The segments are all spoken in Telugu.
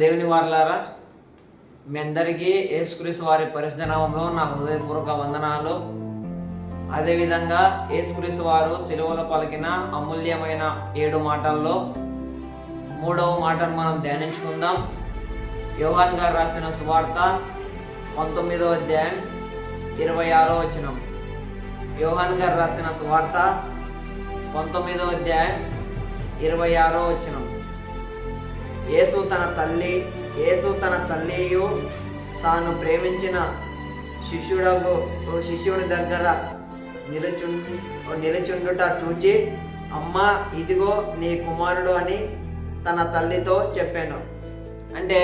దేవుని వారలారా మీ అందరికీ యేసుక్రీస్తు వారి పరిశుద్ధ నామంలో నా హృదయపూర్వక వందనాలు. అదేవిధంగా యేసుక్రీస్తు వారు సిలువలు పలికిన అమూల్యమైన ఏడు మాటల్లో మూడవ మాటను మనం ధ్యానించుకుందాం. యోహాన్ గారు రాసిన సువార్త పంతొమ్మిదవ అధ్యాయం ఇరవై ఆరో వచనం. యోహాన్ గారు రాసిన సువార్త పంతొమ్మిదవ అధ్యాయం ఇరవై ఆరో వచనం. యేసు తన తల్లి యేసు తన తల్లియు తాను ప్రేమించిన శిష్యుడకు శిష్యుడి దగ్గర నిలుచు నిలుచుండుట చూచి అమ్మ ఇదిగో నీ కుమారుడు అని తన తల్లితో చెప్పాను. అంటే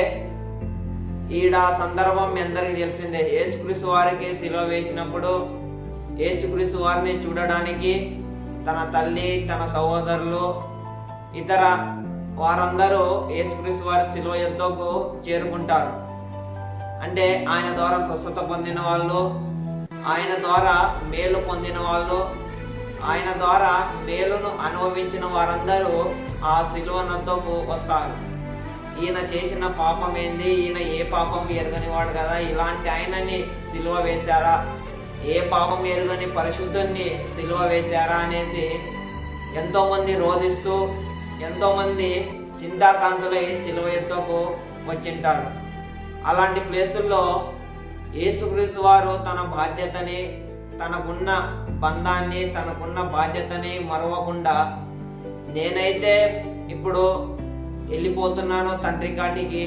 ఈడ సందర్భం మీ అందరికీ తెలిసిందే. యేసుక్రీస్తు వారికి శిలువ వేసినప్పుడు యేసుక్రీస్తు వారిని చూడడానికి తన తల్లి తన సహోదరులు ఇతర వారందరూ యేసుక్రీస్తు వారి శిలువ యుద్ధకు చేరుకుంటారు. అంటే ఆయన ద్వారా స్వస్థత పొందిన వాళ్ళు ఆయన ద్వారా మేలు పొందిన వాళ్ళు ఆయన ద్వారా మేలును అనుభవించిన వారందరూ ఆ శిలువ నద్దకు వస్తారు. ఈయన చేసిన పాపం ఏంది ఈయన ఏ పాపం ఎరగని వాడు కదా? ఇలాంటి ఆయనని సిలువ వేశారా? ఏ పాపం ఎరుగని పరిశుద్ధుని సిలువ వేశారా అనేసి ఎంతోమంది రోధిస్తూ ఎంతోమంది చింతాకాంతులై సిలువ ఎత్తుకు వచ్చింటారు. అలాంటి ప్లేసుల్లో యేసుక్రీస్తు వారు తన బాధ్యతని తనకున్న బంధాన్ని తనకున్న బాధ్యతని మరవకుండా నేనైతే ఇప్పుడు వెళ్ళిపోతున్నాను తండ్రి కాటికి.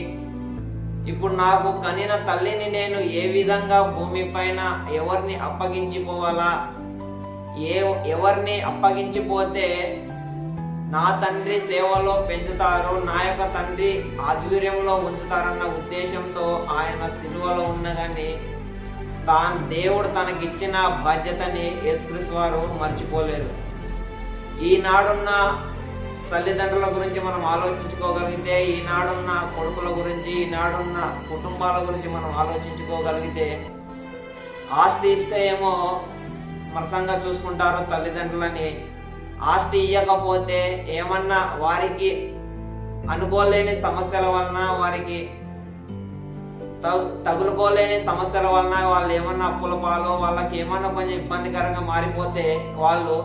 ఇప్పుడు నాకు కనిన తల్లిని నేను ఏ విధంగా భూమిపైన ఎవరిని అప్పగించిపోవాలా? ఏ ఎవరిని అప్పగించిపోతే నా తండ్రి సేవలో పెంచుతారు నా యొక్క తండ్రి ఆధ్వర్యంలో ఉంచుతారన్న ఉద్దేశంతో ఆయన సిలువలో ఉన్నదని తాను దేవుడు తనకిచ్చిన బాధ్యతని యేసుక్రీస్ వారు మర్చిపోలేరు. ఈనాడున్న తల్లిదండ్రుల గురించి మనం ఆలోచించుకోగలిగితే ఈనాడున్న కొడుకుల గురించి ఈనాడున్న కుటుంబాల గురించి మనం ఆలోచించుకోగలిగితే ఆస్తి ఇస్తే ఏమో మరసంగా చూసుకుంటారు తల్లిదండ్రులని. ఆస్తి ఇవ్వకపోతే ఏమన్నా వారికి అనుకోలేని సమస్యల వలన వారికి తగు- తగులుకోలేని సమస్యల వలన వాళ్ళు ఏమన్నా అప్పుల పాలో వాళ్ళకి ఏమన్నా కొంచెం ఇబ్బందికరంగా మారిపోతే వాళ్ళు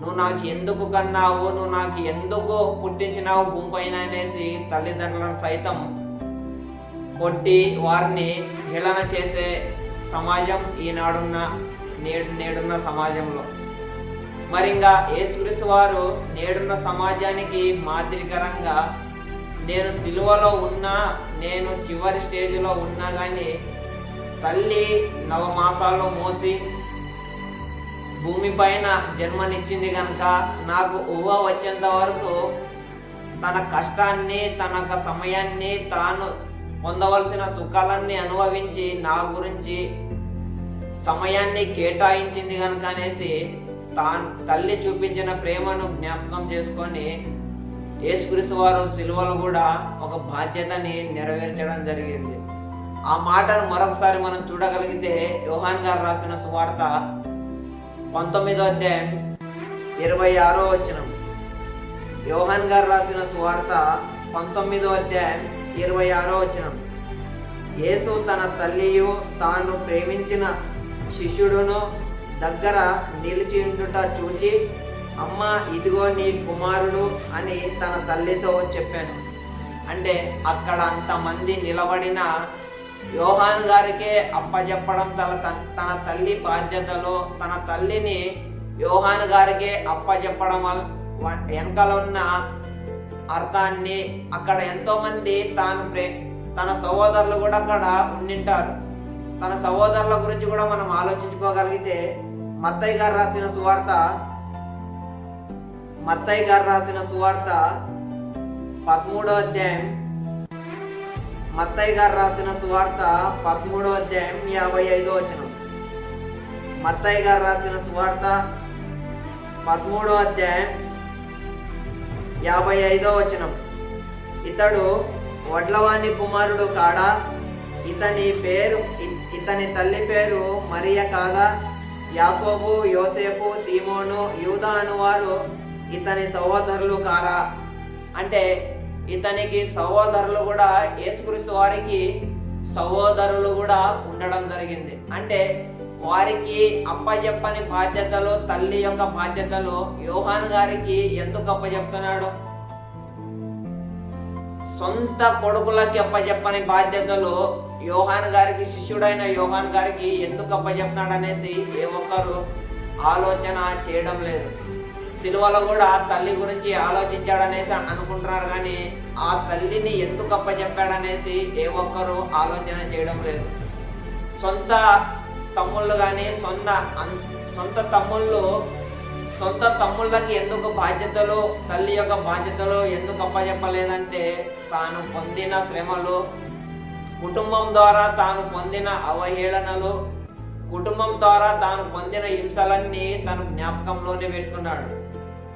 నువ్వు నాకు ఎందుకు కన్నావు? నువ్వు నాకు ఎందుకు పుట్టించినావు భూమి పైన అనేసి తల్లిదండ్రులను సైతం కొట్టి వారిని హేళన చేసే సమాజం ఈనాడున్న నేడు నేడున్న సమాజంలో. మరి ఇంకా యేసుక్రీస్తు వారు నేడున్న సమాజానికి మాదిరికరంగా నేను సిలువలో ఉన్నా నేను చివరి స్టేజ్లో ఉన్నా కానీ తల్లి నవమాసాల్లో మోసి భూమిపైన జన్మనిచ్చింది కనుక నాకు ఊహ వచ్చేంత వరకు తన కష్టాన్ని తన యొక్క సమయాన్ని తాను పొందవలసిన సుఖాలన్నీ అనుభవించి నా గురించి సమయాన్ని కేటాయించింది కనుక అనేసి తాను తల్లి చూపించిన ప్రేమను జ్ఞాపకం చేసుకొని యేసుక్రీస్తు వారు సిలువలో కూడా ఒక బాధ్యతని నెరవేర్చడం జరిగింది. ఆ మాటను మరొకసారి మనం చూడగలిగితే యోహాన్ గారు రాసిన సువార్త పంతొమ్మిదో అధ్యాయం ఇరవై ఆరో వచనం. యోహాన్ గారు రాసిన సువార్త పంతొమ్మిదో అధ్యాయం ఇరవై ఆరో వచనం. యేసు తన తల్లియు తాను ప్రేమించిన శిష్యుడును దగ్గర నిలిచి ఉండుట చూచి అమ్మ ఇదిగో నీ కుమారుడు అని తన తల్లితో చెప్పాను అంటే అక్కడ అంతమంది నిలబడిన యోహాన్ గారికే అప్పజెప్పడం తన తన తల్లి బాధ్యతలో తన తల్లిని యోహాన్ గారికే అప్పచెప్పడం వల్ల వ- వెనకాల ఉన్న అర్థాన్ని అక్కడ ఎంతోమంది తాను ప్రే తన సహోదరులు కూడా అక్కడ ఉండింటారు. తన సహోదరుల గురించి కూడా మనం ఆలోచించుకోగలిగితే మత్తయ్య గారు రాసిన సువార్త మత్తయ్య గారు రాసిన సువార్త పదమూడో అధ్యాయం. మత్తయ్య గారు రాసిన సువార్త పదమూడవ అధ్యాయం యాభై ఐదో వచనం. మత్తయ్య గారు రాసిన సువార్త పదమూడో అధ్యాయం యాభై ఐదో వచనం. ఇతడు వడ్లవాణి కుమారుడు కాడా? ఇతని పేరు ఇ- ఇతని తల్లి పేరు మరియ కాదా? యాకోబు యోసేపు సీమోను యూదా అనువారు ఇతని సహోదరులు కారా? అంటే ఇతనికి సహోదరులు కూడా యేసుక్రీస్తు వారికి సహోదరులు కూడా ఉండడం జరిగింది. అంటే వారికి అప్పచెప్పని బాధ్యతలు తల్లి యొక్క బాధ్యతలు యోహాన్ గారికి ఎందుకు అప్పచెప్తున్నాడు సొంత కొడుకులకి అప్పచెప్పని బాధ్యతలు యోహాన్ గారికి శిష్యుడైన యోహాన్ గారికి ఎందుకు అప్పచెప్తాడనేసి అనేసి ఏ ఒక్కరు ఆలోచన చేయడం లేదు. సిలువలో కూడా తల్లి గురించి ఆలోచించాడనేసి అనుకుంటున్నారు కానీ ఆ తల్లిని ఎందుకు అప్పచెప్పాడనేసి ఏ ఒక్కరు ఆలోచన చేయడం లేదు. సొంత తమ్ముళ్ళు కానీ సొంత సొంత తమ్ముళ్ళు సొంత తమ్ముళ్ళకి ఎందుకు బాధ్యతలు తల్లి యొక్క బాధ్యతలు ఎందుకు అప్పచెప్పలేదంటే తాను పొందిన శ్రమలు కుటుంబం ద్వారా తాను పొందిన అవహేళనలు కుటుంబం ద్వారా తాను పొందిన హింసలన్నీ తన జ్ఞాపకంలోనే పెట్టుకున్నాడు.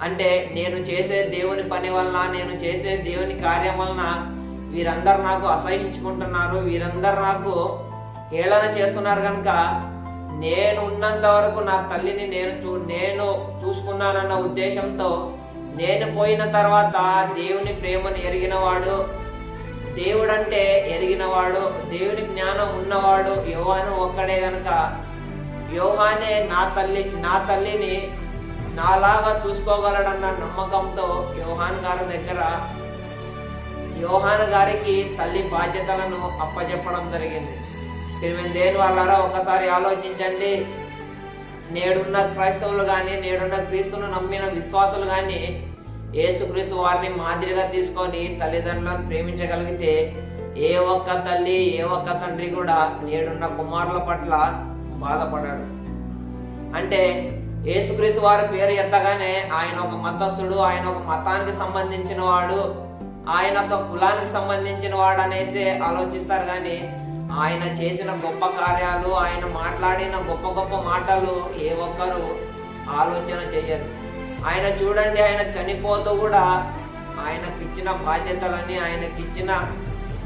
అంటే నేను చేసే దేవుని పని వలన నేను చేసే దేవుని కార్యం వలన వీరందరూ నాకు అసహించుకుంటున్నారు వీరందరూ నాకు హేళన చేస్తున్నారు కనుక నేను ఉన్నంత వరకు నా తల్లిని నేను చూ నేను చూసుకున్నానన్న ఉద్దేశంతో నేను పోయిన తర్వాత దేవుని ప్రేమను ఎరిగినవాడు దేవుడంటే ఎరిగినవాడు దేవుని జ్ఞానం ఉన్నవాడు యోహాను ఒక్కడే గనక. యోహానే నా తల్లి నా తల్లిని నాలాగా చూసుకోగలడన్న నమ్మకంతో యోహాన్ గారి దగ్గర యోహాన్ గారికి తల్లి బాధ్యతలను అప్పచెప్పడం జరిగింది. మేము దేని వాళ్ళారా ఒకసారి ఆలోచించండి. నేడున్న క్రైస్తవులు కానీ నేడున్న క్రీస్తును నమ్మిన విశ్వాసులు కానీ యేసుక్రీస్తు వారిని మాదిరిగా తీసుకొని తల్లిదండ్రులను ప్రేమించగలిగితే ఏ ఒక్క తల్లి ఏ ఒక్క తండ్రి కూడా నేడున్న కుమారుల పట్ల బాధపడాడు. అంటే యేసుక్రీస్తు వారి పేరు ఎత్తగానే ఆయన ఒక మతస్థుడు ఆయన ఒక మతానికి సంబంధించిన వాడు ఆయన ఒక కులానికి సంబంధించిన వాడు అనేసి ఆలోచిస్తారు కానీ ఆయన చేసిన గొప్ప కార్యాలు ఆయన మాట్లాడిన గొప్ప గొప్ప మాటలు ఏ ఒక్కరు ఆలోచన చేయరు. ఆయన చూడండి ఆయన చనిపోతూ కూడా ఆయనకిచ్చిన బాధ్యతలని ఆయనకిచ్చిన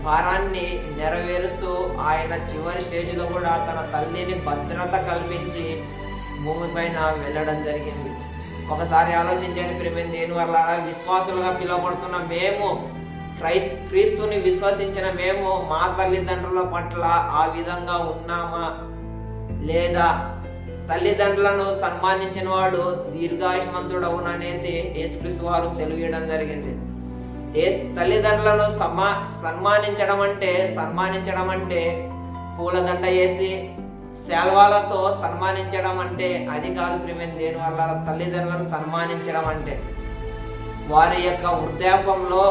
భారాన్ని నెరవేరుస్తూ ఆయన చివరి స్టేజ్లో కూడా తన తల్లిని భద్రత కల్పించి భూమిపైన వెళ్ళడం జరిగింది. ఒకసారి ఆలోచించండి ప్రేమ దేని వల్ల విశ్వాసులుగా పిలువబడుతున్న మేము క్రైస్ క్రీస్తుని విశ్వసించిన మేము మా తల్లిదండ్రుల పట్ల ఆ విధంగా ఉన్నామా? లేదా తల్లిదండ్రులను సన్మానించిన వాడు దీర్ఘాయుష్మంతుడవును అనేసి యేసుక్రీస్తు వారు సెలవీయడం జరిగింది. తల్లిదండ్రులను సమ్మా సన్మానించడం అంటే సన్మానించడం అంటే పూలదండ వేసి శాల్వాలతో సన్మానించడం అంటే అది కాదు ప్రేమ దేని వల్ల తల్లిదండ్రులను సన్మానించడం అంటే. వారి యొక్క వృద్ధాపంలో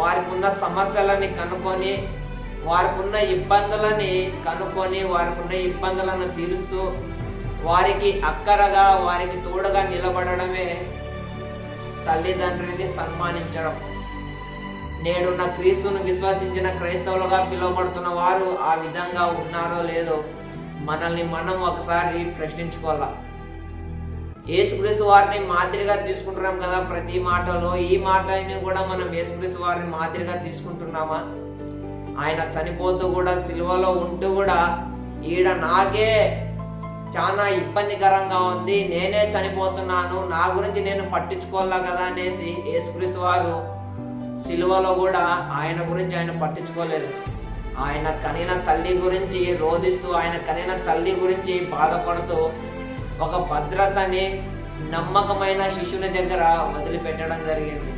వారికి ఉన్న సమస్యలని కనుక్కొని వారికి ఉన్న ఇబ్బందులని కనుక్కొని వారికి ఉన్న ఇబ్బందులను తీరుస్తూ వారికి అక్కరగా వారికి తోడుగా నిలబడడమే తల్లిదండ్రిని సన్మానించడం. నేడున్న క్రీస్తును విశ్వసించిన క్రైస్తవులుగా పిలువబడుతున్న వారు ఆ విధంగా ఉన్నారో లేదో మనల్ని మనం ఒకసారి ప్రశ్నించుకోవాలా. యేసుక్రీస్తు వారిని మాదిరిగా తీసుకుంటున్నాం కదా ప్రతి మాటలో. ఈ మాటని కూడా మనం యేసుక్రీస్తు వారిని మాదిరిగా తీసుకుంటున్నామా? ఆయన చనిపోతూ కూడా సిలువలో ఉంటూ కూడా ఈడ నాకే చాలా ఇబ్బందికరంగా ఉంది. నేనే చనిపోతున్నాను. నా గురించి నేను పట్టించుకోవాలా కదా అనేసి యేసుక్రీస్తు వారు సిలువలో కూడా ఆయన గురించి ఆయన పట్టించుకోలేదు. ఆయన కనిన తల్లి గురించి రోధిస్తూ ఆయన కనిన తల్లి గురించి బాధపడుతూ ఒక భద్రతని నమ్మకమైన శిష్యుని దగ్గర వదిలిపెట్టడం జరిగింది.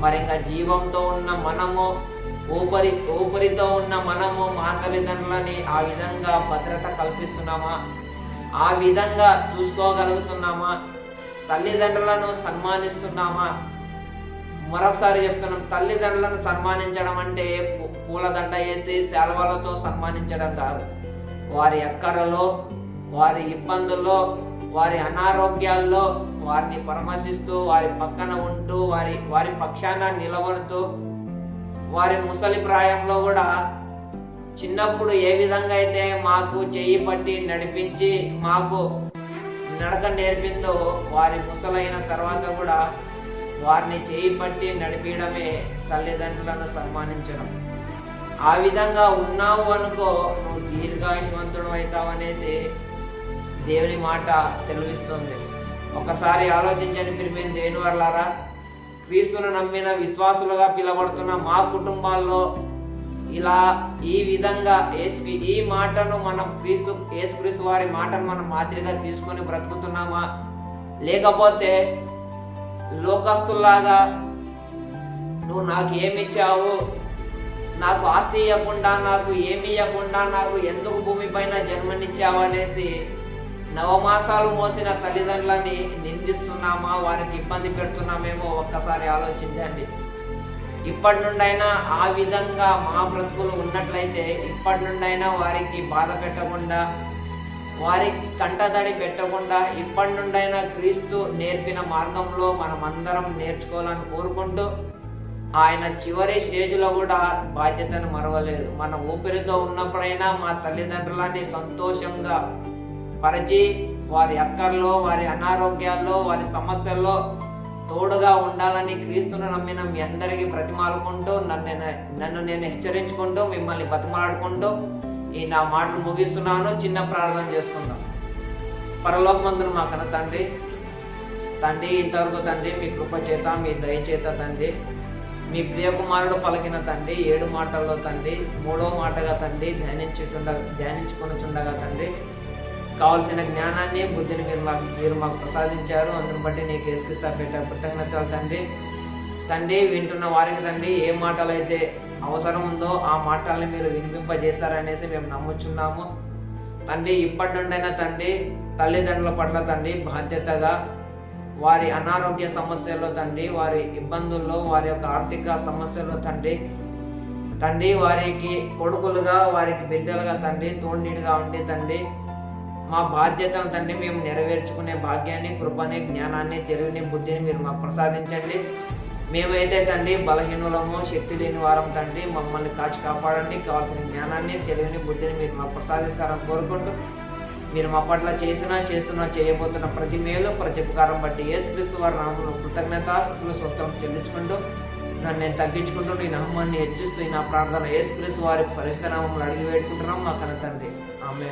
మరి ఇంకా జీవంతో ఉన్న మనము ఊపిరి ఊపిరితో ఉన్న మనము మా తల్లిదండ్రులని ఆ విధంగా భద్రత కల్పిస్తున్నామా? ఆ విధంగా చూసుకోగలుగుతున్నామా? తల్లిదండ్రులను సన్మానిస్తున్నామా? మరొకసారి చెప్తున్నాం తల్లిదండ్రులను సన్మానించడం అంటే పూ- పూలదండ వేసి సెలవులతో సన్మానించడం కాదు. వారి అక్కరలో వారి ఇబ్బందుల్లో వారి అనారోగ్యాల్లో వారిని పరామర్శిస్తూ వారి పక్కన ఉంటూ వారి వారి పక్షాన నిలబడుతూ వారి ముసలి ప్రాయంలో కూడా చిన్నప్పుడు ఏ విధంగా అయితే మాకు చెయ్యి పట్టి నడిపించి మాకు నడక నేర్పిందో వారి ముసలైన తర్వాత కూడా వారిని చేయి పట్టి నడిపించడమే తల్లిదండ్రులను సన్మానించడం. ఆ విధంగా ఉన్నావు అనుకో నువ్వు దీర్ఘాయుషవంతుడు అవుతావు అనేసి దేవుని మాట సెలవిస్తుంది. ఒకసారి ఆలోచించండి ప్రిమిన్ దేని వల్లారా క్రీస్తును నమ్మిన విశ్వాసులుగా పిలబడుతున్న మా కుటుంబాల్లో ఇలా ఈ విధంగా ఏసు ఈ మాటను మనం క్రీస్తు యేసుక్రీస్తు వారి మాటను మనం మాదిరిగా తీసుకొని బ్రతుకుతున్నామా? లేకపోతే లోకస్తుల్లాగా నువ్వు నాకు ఏమి ఇచ్చావు నాకు ఆస్తి ఇవ్వకుండా నాకు ఏమి ఇవ్వకుండా నాకు ఎందుకు భూమిపైన జన్మనిచ్చావు అనేసి నవమాసాలు మోసిన తల్లిదండ్రులని నిందిస్తున్నామా? వారికి ఇబ్బంది పెడుతున్నామేమో ఒక్కసారి ఆలోచించండి. ఇప్పటి నుండైనా ఆ విధంగా మా బ్రతుకులు ఉన్నట్లయితే ఇప్పటి నుండైనా వారికి బాధ పెట్టకుండా వారికి కంటదడి పెట్టకుండా ఇప్పటి నుండైనా క్రీస్తు నేర్పిన మార్గంలో మనం అందరం నేర్చుకోవాలని కోరుకుంటూ ఆయన చివరి స్టేజ్లో కూడా బాధ్యతను మరవలేదు. మన ఊపిరితో ఉన్నప్పుడైనా మా తల్లిదండ్రులని సంతోషంగా పరిచి వారి అక్కర్లో వారి అనారోగ్యాల్లో వారి సమస్యల్లో తోడుగా ఉండాలని క్రీస్తును నమ్మిన మీ అందరికీ ప్రతిమాలుకుంటూ నన్ను నన్ను నేను హెచ్చరించుకుంటూ మిమ్మల్ని బతిమాడుకుంటూ ఈ నా మాటలు ముగిస్తున్నాను. చిన్న ప్రార్థన చేసుకుందాం. పరలోకమందును మా కన్న తండ్రి తండ్రి ఇంతవరకు తండ్రి మీ కృప చేత మీ దయచేత తండ్రి మీ ప్రియకుమారుడు పలికిన తండ్రి ఏడు మాటల్లో తండ్రి మూడో మాటగా తండ్రి ధ్యానించుండ ధ్యానించుకొనుచుండగా తండ్రి కావాల్సిన జ్ఞానాన్ని బుద్ధిని మీరు మాకు మీరు మాకు ప్రసాదించారు. అందుని బట్టి నీకు ఏసుకిస్తా పెట్టారు కృతజ్ఞతలు తండ్రి. తండ్రి వింటున్న వారికి తండ్రి ఏ మాటలు అయితే అవసరం ఉందో ఆ మాటల్ని మీరు వినిపింపజేస్తారనేసి మేము నమ్ముచున్నాము. తండ్రి ఇప్పటి నుండైనా తండ్రి తల్లిదండ్రుల పట్ల తండ్రి బాధ్యతగా వారి అనారోగ్య సమస్యల్లో తండ్రి వారి ఇబ్బందుల్లో వారి యొక్క ఆర్థిక సమస్యల్లో తండ్రి తండ్రి వారికి కొడుకులుగా వారికి బిడ్డలుగా తండ్రి తోడునీడుగా ఉండి తండ్రి మా బాధ్యతను తండ్రి మేము నెరవేర్చుకునే భాగ్యాన్ని కృపని జ్ఞానాన్ని తెలివిని బుద్ధిని మీరు మాకు ప్రసాదించండి. మేమైతే తండ్రి బలహీనులము శక్తి లేని వారం తండ్రి మమ్మల్ని కాచి కాపాడండి. కావాల్సిన జ్ఞానాన్ని తెలివిని బుద్ధిని మీరు మాకు ప్రసాదిస్తారని కోరుకుంటూ మీరు మా పట్ల చేసినా చేస్తున్నా చేయబోతున్న ప్రతి మేలు ప్రతి ఉపకారం బట్టి ఏసుక్రీస్తు వారి నామంలో కృతజ్ఞత స్థుతులు స్వత్వం చెల్లించుకుంటూ నన్ను నేను తగ్గించుకుంటూ నీ నామాన్ని హెచ్చిస్తూ ఈ నా ప్రార్థన యేసుక్రీస్తు వారి పరిస్థితి నామంలో అడిగి పెట్టుకుంటున్నాం మా కన్న తండ్రి. ఆమె